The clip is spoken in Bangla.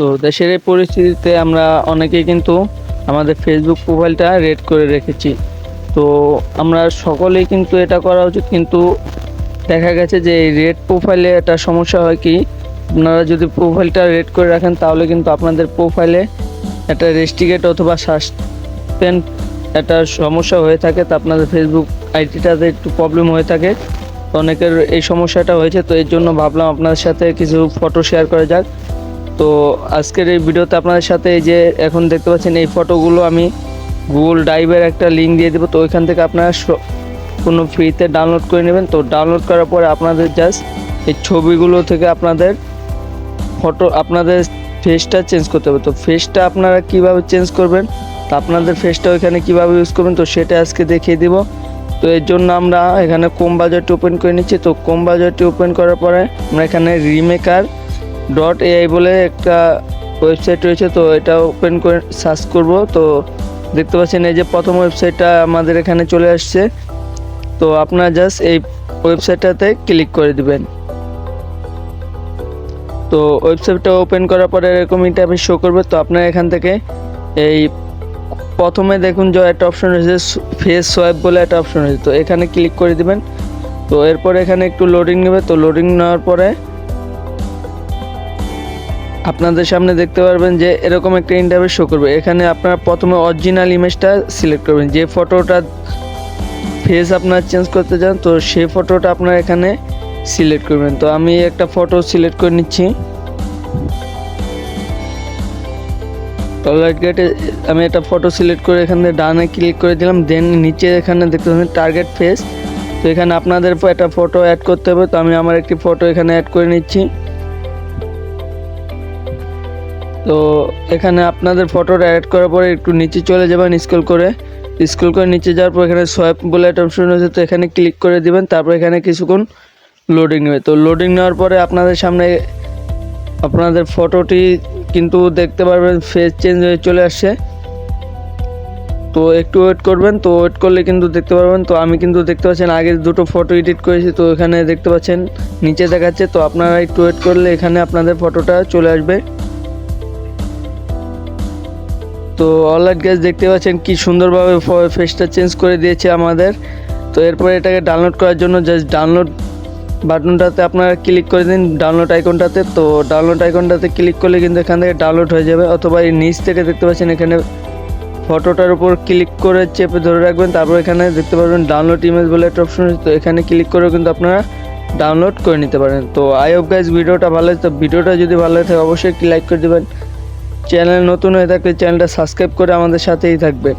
তো দেশের এই পরিস্থিতিতে আমরা অনেকেই কিন্তু আমাদের ফেসবুক প্রোফাইলটা রেড করে রেখেছি। তো আমরা সকলেই কিন্তু এটা করা উচিত, কিন্তু দেখা গেছে যে এই রেড প্রোফাইলে একটা সমস্যা হয় কি, আপনারা যদি প্রোফাইলটা রেড করে রাখেন, তাহলে কিন্তু আপনাদের প্রোফাইলে একটা রেস্টিগেট অথবা সাসপেন্ড একটা সমস্যা হয়ে থাকে, তো আপনাদের ফেসবুক আইডিটাতে একটু প্রবলেম হয়ে থাকে। অনেকের এই সমস্যাটা হয়েছে, তো এর জন্য ভাবলাম আপনাদের সাথে কিছু ফটো শেয়ার করা যাক। তো আজকের এই ভিডিওতে আপনাদের সাথে এই যে এখন দেখতে পাচ্ছেন এই ফটোগুলো আমি গুগল ড্রাইভের একটা লিঙ্ক দিয়ে দেবো। তো ওইখান থেকে আপনারা কোনো ফ্রিতে ডাউনলোড করে নেবেন। তো ডাউনলোড করার পরে আপনাদের জাস্ট এই ছবিগুলো থেকে আপনাদের ফটো আপনাদের ফেসটা চেঞ্জ করতে হবে। তো ফেসটা আপনারা কীভাবে চেঞ্জ করবেন? তো আপনাদের ফেসটা ওইখানে কীভাবে ইউজ করবেন? তো সেটা আজকে দেখিয়ে দিব। তো এর জন্য আমরা এখানে কোম বাজারটি ওপেন করে নিচ্ছি। তো কোম বাজারটি ওপেন করার পরে আমরা এখানে রিমেকার ডট এআই বলে একটা ওয়েবসাইট রয়েছে, তো এটা ওপেন করে সার্চ করব। তো দেখতে পাচ্ছেন এই যে প্রথম ওয়েবসাইটটা আমাদের এখানে চলে আসছে। তো আপনারা জাস্ট এই ওয়েবসাইটটাতে ক্লিক করে দিবেন। তো ওয়েবসাইটটা ওপেন করার পরে এরকম ইন্টারফেস শো করবে, তো আপনারা এখান থেকে এই প্রথমে দেখুন যে একটা অপশন রয়েছে ফেস সোয়াইপ বলে একটা অপশন রয়েছে, তো এখানে ক্লিক করে দিবেন। তো এরপর এখানে একটু লোডিং নেবে, তো লোডিং নেওয়ার পরে আপনাদের সামনে দেখতে পারবেন যে এরকম একটা ইন্টারভিউ শো করবে। এখানে আপনারা প্রথমে অরিজিনাল ইমেজটা সিলেক্ট করবেন। যে ফটোটা ফেস আপনার চেঞ্জ করতে চান, তো সেই ফটোটা আপনারা এখানে সিলেক্ট করবেন। তো আমি একটা ফটো সিলেক্ট করে নিচ্ছি। টলাইট গেটে আমি একটা ফটো সিলেক্ট করে এখানে ডানে ক্লিক করে দিলাম। দেন নিচে এখানে দেখতে পাচ্ছেন টার্গেট ফেস তো এখানে আপনাদের একটা ফটো অ্যাড করতে হবে। তো আমি আমার একটি ফটো এখানে অ্যাড করে নিচ্ছি। তো এখানে আপনাদের ফটোটা অ্যাড করার পরে একটু নিচে চলে যাবেন স্ক্রল করে। স্ক্রল করে নিচে যাওয়ার পর এখানে সোয়াইপ বলে একটা অপশন রয়েছে, তো এখানে ক্লিক করে দিবেন, তারপর এখানে কিছুক্ষণ লোডিং নেবে। তো লোডিং নেওয়ার পরে আপনাদের সামনে আপনাদের ফটোটি কিন্তু দেখতে পারবেন ফেস চেঞ্জ হয়ে চলে আসছে। তো একটু ওয়েট করবেন, তো ওয়েট করলে কিন্তু দেখতে পারবেন, তো আমি কিন্তু দেখতে পাচ্ছেন আগে দুটো ফটো এডিট করেছি, তো এখানে দেখতে পাচ্ছেন, নিচে দেখাচ্ছে, তো আপনারা একটু ওয়েট করলে এখানে আপনাদের ফটোটা চলে আসবে। তো অলরাইট গ্যাস দেখতে পাচ্ছেন কি সুন্দরভাবে ফেসটা চেঞ্জ করে দিয়েছে আমাদের। তো এরপরে এটাকে ডাউনলোড করার জন্য জাস্ট ডাউনলোড বাটনটাতে আপনারা ক্লিক করে দিন ডাউনলোড আইকনটাতে তো ডাউনলোড আইকনটাতে ক্লিক করলে কিন্তু এখান থেকে ডাউনলোড হয়ে যাবে। অথবা এই নিচ থেকে দেখতে পাচ্ছেন এখানে ফটোটার উপর ক্লিক করে চেপে ধরে রাখবেন। তারপর এখানে দেখতে পারবেন ডাউনলোড ইমেজ বলে একটা অপশন তো এখানে ক্লিক করেও কিন্তু আপনারা ডাউনলোড করে নিতে পারেন। তো আই হোপ গাইজ ভিডিওটা ভালো তো ভিডিওটা যদি ভালো থাকে, অবশ্যই একটি লাইক করে দেবেন। চ্যানেল নতুন হয়ে থাকলে চ্যানেলটা সাবস্ক্রাইব করে আমাদের সাথেই থাকবেন